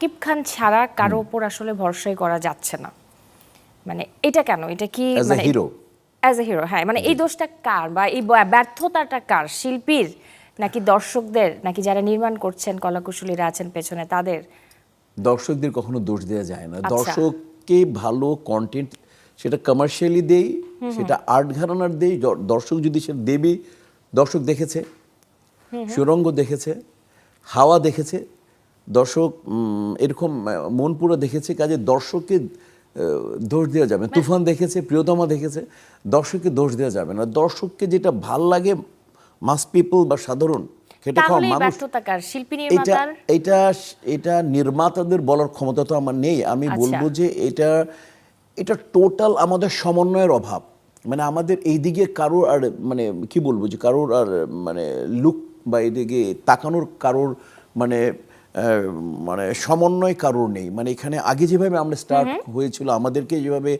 কিব খান ছাড়া কারও উপর আসলে ভরসাই করা যাচ্ছে না। মানে এটা কেন? এটা কি As মানে hero? অ্যাজ এ হিরো হ্যাঁ। মানে এই দোষটা কার বা এই ব্যর্থতাটা কার? শিল্পীর নাকি দর্শকদের? নাকি যারা নির্মাণ করছেন কলাকুশলীরা আছেন পেছনে তাদের? দর্শকদের কখনো দোষ দেওয়া যায় না। আচ্ছা। দর্শককে ভালো কন্টেন্ট সেটা কমার্শিয়ালি দেই সেটা আর্ট ঘরানার দেই দর্শক যদি সে দেবে দর্শক দেখেছে সুরঙ্গ দেখেছে হাওয়া দেখেছে দর্শক এরকম মন মনপুরা দেখেছে কাজে দর্শককে দোষ দেওয়া যাবে না। তুফান দেখেছে প্রিয়তমা দেখেছে দর্শককে দোষ দেওয়া যাবে না। দর্শককে যেটা ভালো লাগে মাস পিপল বা সাধারণ খেটে খাওয়া মানুষ এটা এটা এটা নির্মাতাদের বলার ক্ষমতা তো আমার নেই। আমি আচ্ছা। বলব যে এটা এটা টোটাল আমাদের সমন্বয়ের অভাব। মানে আমাদের এইদিকে কারোর আর মানে কি বলব যে কারোর আর মানে লুক বা এইদিকে তাকানোর কারোর মানে মানে সমন্বয় কারোর নেই। মানে এখানে আগে যেভাবে আমরা স্টার্ট হয়েছিল আমাদেরকে যেভাবে